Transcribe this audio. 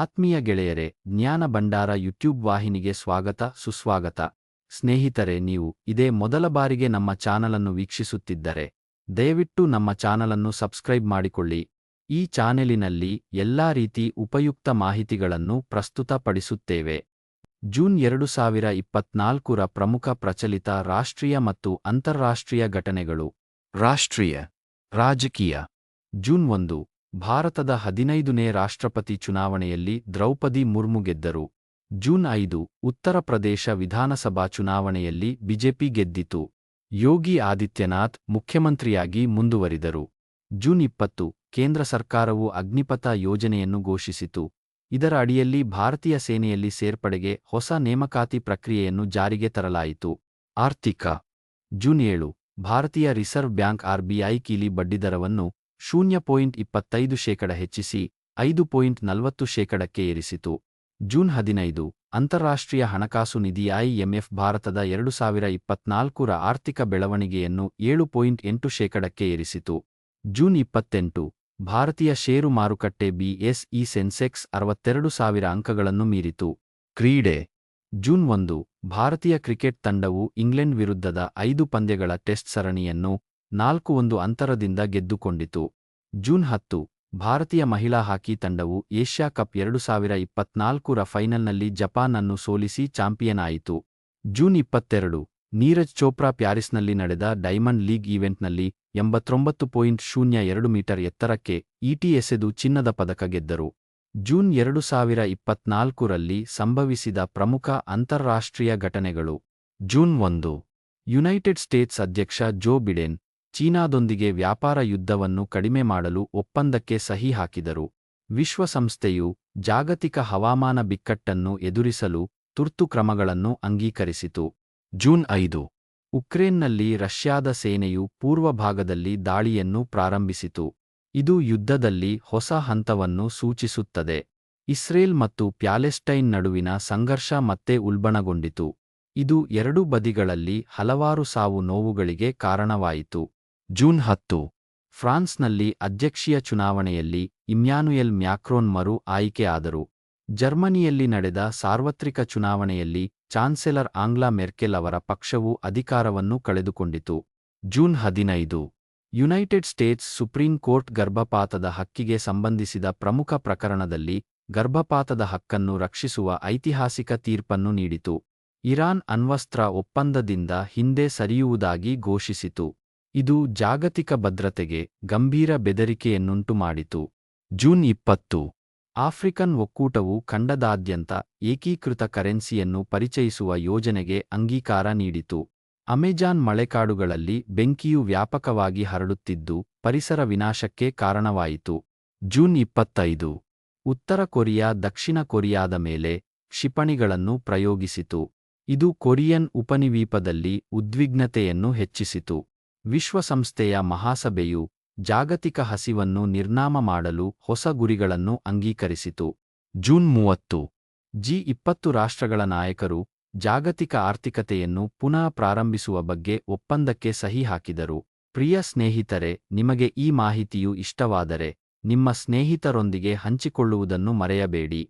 ಆತ್ಮೀಯ ಗೆಳೆಯರೆ, ಜ್ಞಾನ ಭಂಡಾರ ಯೂಟ್ಯೂಬ್ ವಾಹಿನಿಗೆ ಸ್ವಾಗತ, ಸುಸ್ವಾಗತ. ಸ್ನೇಹಿತರೆ, ನೀವು ಇದೇ ಮೊದಲ ಬಾರಿಗೆ ನಮ್ಮ ಚಾನಲನ್ನು ವೀಕ್ಷಿಸುತ್ತಿದ್ದರೆ, ದಯವಿಟ್ಟು ನಮ್ಮ ಚಾನಲನ್ನು ಸಬ್ಸ್ಕ್ರೈಬ್ ಮಾಡಿಕೊಳ್ಳಿ. ಈ ಚಾನೆಲಿನಲ್ಲಿ ಎಲ್ಲಾ ರೀತಿ ಉಪಯುಕ್ತ ಮಾಹಿತಿಗಳನ್ನು ಪ್ರಸ್ತುತಪಡಿಸುತ್ತೇವೆ. ಜೂನ್ ಎರಡು ಸಾವಿರ ಇಪ್ಪತ್ನಾಲ್ಕುರ ಪ್ರಮುಖ ಪ್ರಚಲಿತ ರಾಷ್ಟ್ರೀಯ ಮತ್ತು ಅಂತಾರಾಷ್ಟ್ರೀಯ ಘಟನೆಗಳು. ರಾಷ್ಟ್ರೀಯ, ರಾಜಕೀಯ. ಜೂನ್ ಒಂದು ಭಾರತದ ಹದಿನೈದನೇ ರಾಷ್ಟ್ರಪತಿ ಚುನಾವಣೆಯಲ್ಲಿ ದ್ರೌಪದಿ ಮುರ್ಮು ಗೆದ್ದರು. ಜೂನ್ ಐದು, ಉತ್ತರ ಪ್ರದೇಶ ವಿಧಾನಸಭಾ ಚುನಾವಣೆಯಲ್ಲಿ ಬಿಜೆಪಿ ಗೆದ್ದಿತು. ಯೋಗಿ ಆದಿತ್ಯನಾಥ್ ಮುಖ್ಯಮಂತ್ರಿಯಾಗಿ ಮುಂದುವರಿದರು. ಜೂನ್ ಇಪ್ಪತ್ತು, ಕೇಂದ್ರ ಸರ್ಕಾರವು ಅಗ್ನಿಪಥ ಯೋಜನೆಯನ್ನು ಘೋಷಿಸಿತು. ಇದರ ಅಡಿಯಲ್ಲಿ ಭಾರತೀಯ ಸೇನೆಯಲ್ಲಿ ಸೇರ್ಪಡೆಗೆ ಹೊಸ ನೇಮಕಾತಿ ಪ್ರಕ್ರಿಯೆಯನ್ನು ಜಾರಿಗೆ ತರಲಾಯಿತು. ಆರ್ಥಿಕ, ಜೂನ್ ಏಳು, ಭಾರತೀಯ ರಿಸರ್ವ್ ಬ್ಯಾಂಕ್ ಆರ್ಬಿಐ ಕೀಲಿ ಬಡ್ಡಿದರವನ್ನು ಶೂನ್ಯ ಪಾಯಿಂಟ್ ಇಪ್ಪತ್ತೈದು ಶೇಕಡ ಹೆಚ್ಚಿಸಿ ಐದು ಪಾಯಿಂಟ್ ನಲವತ್ತು ಶೇಕಡಕ್ಕೆ ಏರಿಸಿತು. ಜೂನ್ ಹದಿನೈದು, ಅಂತಾರಾಷ್ಟ್ರೀಯ ಹಣಕಾಸು ನಿಧಿ ಐಎಂಎಫ್ ಭಾರತದ ಎರಡು ಸಾವಿರ ಇಪ್ಪತ್ನಾಲ್ಕರ ಆರ್ಥಿಕ ಬೆಳವಣಿಗೆಯನ್ನು ಏಳು ಪಾಯಿಂಟ್ ಎಂಟು ಶೇಕಡಕ್ಕೆ ಏರಿಸಿತು. ಜೂನ್ ಇಪ್ಪತ್ತೆಂಟು, ಭಾರತೀಯ ಷೇರು ಮಾರುಕಟ್ಟೆ ಬಿಎಸ್ಇ ಸೆನ್ಸೆಕ್ಸ್ ಅರವತ್ತೆರಡು ಸಾವಿರ ಅಂಕಗಳನ್ನು ಮೀರಿತು. ಕ್ರೀಡೆ, ಜೂನ್ ಒಂದು, ಭಾರತೀಯ ಕ್ರಿಕೆಟ್ ತಂಡವು ಇಂಗ್ಲೆಂಡ್ ವಿರುದ್ಧದ ಐದು ಪಂದ್ಯಗಳ ಟೆಸ್ಟ್ ಸರಣಿಯನ್ನು ನಾಲ್ಕು ಒಂದು ಅಂತರದಿಂದ ಗೆದ್ದುಕೊಂಡಿತು. ಜೂನ್ ಹತ್ತು, ಭಾರತೀಯ ಮಹಿಳಾ ಹಾಕಿ ತಂಡವು ಏಷ್ಯಾ ಕಪ್ ಎರಡು ಸಾವಿರ ಇಪ್ಪತ್ನಾಲ್ಕರ ಫೈನಲ್ನಲ್ಲಿ ಜಪಾನ್ ಅನ್ನು ಸೋಲಿಸಿ ಚಾಂಪಿಯನ್ ಆಯಿತು. ಜೂನ್ ಇಪ್ಪತ್ತೆರಡು, ನೀರಜ್ ಚೋಪ್ರಾ ಪ್ಯಾರಿಸ್ನಲ್ಲಿ ನಡೆದ ಡೈಮಂಡ್ ಲೀಗ್ ಈವೆಂಟ್ನಲ್ಲಿ ಎಂಬತ್ತೊಂಬತ್ತು ಪಾಯಿಂಟ್ ಶೂನ್ಯ ಎರಡು ಮೀಟರ್ ಎತ್ತರಕ್ಕೆ ಈಟಿ ಎಸೆದು ಚಿನ್ನದ ಪದಕ ಗೆದ್ದರು. ಜೂನ್ ಎರಡು ಸಾವಿರ ಇಪ್ಪತ್ನಾಲ್ಕರಲ್ಲಿ ಸಂಭವಿಸಿದ ಪ್ರಮುಖ ಅಂತಾರಾಷ್ಟ್ರೀಯ ಘಟನೆಗಳು. ಜೂನ್ ಒಂದು, ಯುನೈಟೆಡ್ ಸ್ಟೇಟ್ಸ್ ಅಧ್ಯಕ್ಷ ಜೋ ಬಿಡೆನ್ ಚೀನಾದೊಂದಿಗೆ ವ್ಯಾಪಾರ ಯುದ್ಧವನ್ನು ಕಡಿಮೆ ಮಾಡಲು ಒಪ್ಪಂದಕ್ಕೆ ಸಹಿ ಹಾಕಿದರು. ವಿಶ್ವಸಂಸ್ಥೆಯು ಜಾಗತಿಕ ಹವಾಮಾನ ಬಿಕ್ಕಟ್ಟನ್ನು ಎದುರಿಸಲು ತುರ್ತು ಕ್ರಮಗಳನ್ನು ಅಂಗೀಕರಿಸಿತು. ಜೂನ್ ಐದು ಉಕ್ರೇನ್ನಲ್ಲಿ ರಷ್ಯಾದ ಸೇನೆಯು ಪೂರ್ವ ಭಾಗದಲ್ಲಿ ದಾಳಿಯನ್ನು ಪ್ರಾರಂಭಿಸಿತು. ಇದು ಯುದ್ಧದಲ್ಲಿ ಹೊಸ ಹಂತವನ್ನು ಸೂಚಿಸುತ್ತದೆ. ಇಸ್ರೇಲ್ ಮತ್ತು ಪ್ಯಾಲೆಸ್ಟೈನ್ ನಡುವಿನ ಸಂಘರ್ಷ ಮತ್ತೆ ಉಲ್ಬಣಗೊಂಡಿತು. ಇದು ಎರಡೂ ಬದಿಗಳಲ್ಲಿ ಹಲವಾರು ಸಾವು ನೋವುಗಳಿಗೆ ಕಾರಣವಾಯಿತು. ಜೂನ್ ಹತ್ತು, ಫ್ರಾನ್ಸ್ನಲ್ಲಿ ಅಧ್ಯಕ್ಷೀಯ ಚುನಾವಣೆಯಲ್ಲಿ ಇಮ್ಯಾನುಯೆಲ್ ಮ್ಯಾಕ್ರೋನ್ ಮರು ಆಯ್ಕೆಯಾದರು. ಜರ್ಮನಿಯಲ್ಲಿ ನಡೆದ ಸಾರ್ವತ್ರಿಕ ಚುನಾವಣೆಯಲ್ಲಿ ಚಾನ್ಸೆಲರ್ ಆಂಗ್ಲಾ ಮೆರ್ಕೆಲ್ ಅವರ ಪಕ್ಷವು ಅಧಿಕಾರವನ್ನು ಕಳೆದುಕೊಂಡಿತು. ಜೂನ್ ಹದಿನೈದು, ಯುನೈಟೆಡ್ ಸ್ಟೇಟ್ಸ್ ಸುಪ್ರೀಂ ಕೋರ್ಟ್ ಗರ್ಭಪಾತದ ಹಕ್ಕಿಗೆ ಸಂಬಂಧಿಸಿದ ಪ್ರಮುಖ ಪ್ರಕರಣದಲ್ಲಿ ಗರ್ಭಪಾತದ ಹಕ್ಕನ್ನು ರಕ್ಷಿಸುವ ಐತಿಹಾಸಿಕ ತೀರ್ಪನ್ನು ನೀಡಿತು. ಇರಾನ್ ಅಣ್ವಸ್ತ್ರ ಒಪ್ಪಂದದಿಂದ ಹಿಂದೆ ಸರಿಯುವುದಾಗಿ ಘೋಷಿಸಿತು. ಇದು ಜಾಗತಿಕ ಭದ್ರತೆಗೆ ಗಂಭೀರ ಬೆದರಿಕೆಯನ್ನುಂಟು ಮಾಡಿತು. ಜೂನ್ ಇಪ್ಪತ್ತು, ಆಫ್ರಿಕನ್ ಒಕ್ಕೂಟವು ಖಂಡದಾದ್ಯಂತ ಏಕೀಕೃತ ಕರೆನ್ಸಿಯನ್ನು ಪರಿಚಯಿಸುವ ಯೋಜನೆಗೆ ಅಂಗೀಕಾರ ನೀಡಿತು. ಅಮೆಜಾನ್ ಮಳೆಕಾಡುಗಳಲ್ಲಿ ಬೆಂಕಿಯು ವ್ಯಾಪಕವಾಗಿ ಹರಡುತ್ತಿದ್ದು, ಪರಿಸರ ವಿನಾಶಕ್ಕೆ ಕಾರಣವಾಯಿತು. ಜೂನ್ ಇಪ್ಪತ್ತೈದು, ಉತ್ತರ ಕೊರಿಯಾ ದಕ್ಷಿಣ ಕೊರಿಯಾದ ಮೇಲೆ ಕ್ಷಿಪಣಿಗಳನ್ನು ಪ್ರಯೋಗಿಸಿತು. ಇದು ಕೊರಿಯನ್ ಉಪನಿವೀಪದಲ್ಲಿ ಉದ್ವಿಗ್ನತೆಯನ್ನು ಹೆಚ್ಚಿಸಿತು. ವಿಶ್ವಸಂಸ್ಥೆಯ ಮಹಾಸಭೆಯು ಜಾಗತಿಕ ಹಸಿವನ್ನು ನಿರ್ನಾಮ ಮಾಡಲು ಹೊಸ ಗುರಿಗಳನ್ನು ಅಂಗೀಕರಿಸಿತು. ಜೂನ್ ಮೂವತ್ತು, ಜಿ ಇಪ್ಪತ್ತು ರಾಷ್ಟ್ರಗಳ ನಾಯಕರು ಜಾಗತಿಕ ಆರ್ಥಿಕತೆಯನ್ನು ಪುನಃ ಪ್ರಾರಂಭಿಸುವ ಬಗ್ಗೆ ಒಪ್ಪಂದಕ್ಕೆ ಸಹಿ ಹಾಕಿದರು. ಪ್ರಿಯ ಸ್ನೇಹಿತರೆ, ನಿಮಗೆ ಈ ಮಾಹಿತಿಯು ಇಷ್ಟವಾದರೆ ನಿಮ್ಮ ಸ್ನೇಹಿತರೊಂದಿಗೆ ಹಂಚಿಕೊಳ್ಳುವುದನ್ನು ಮರೆಯಬೇಡಿ.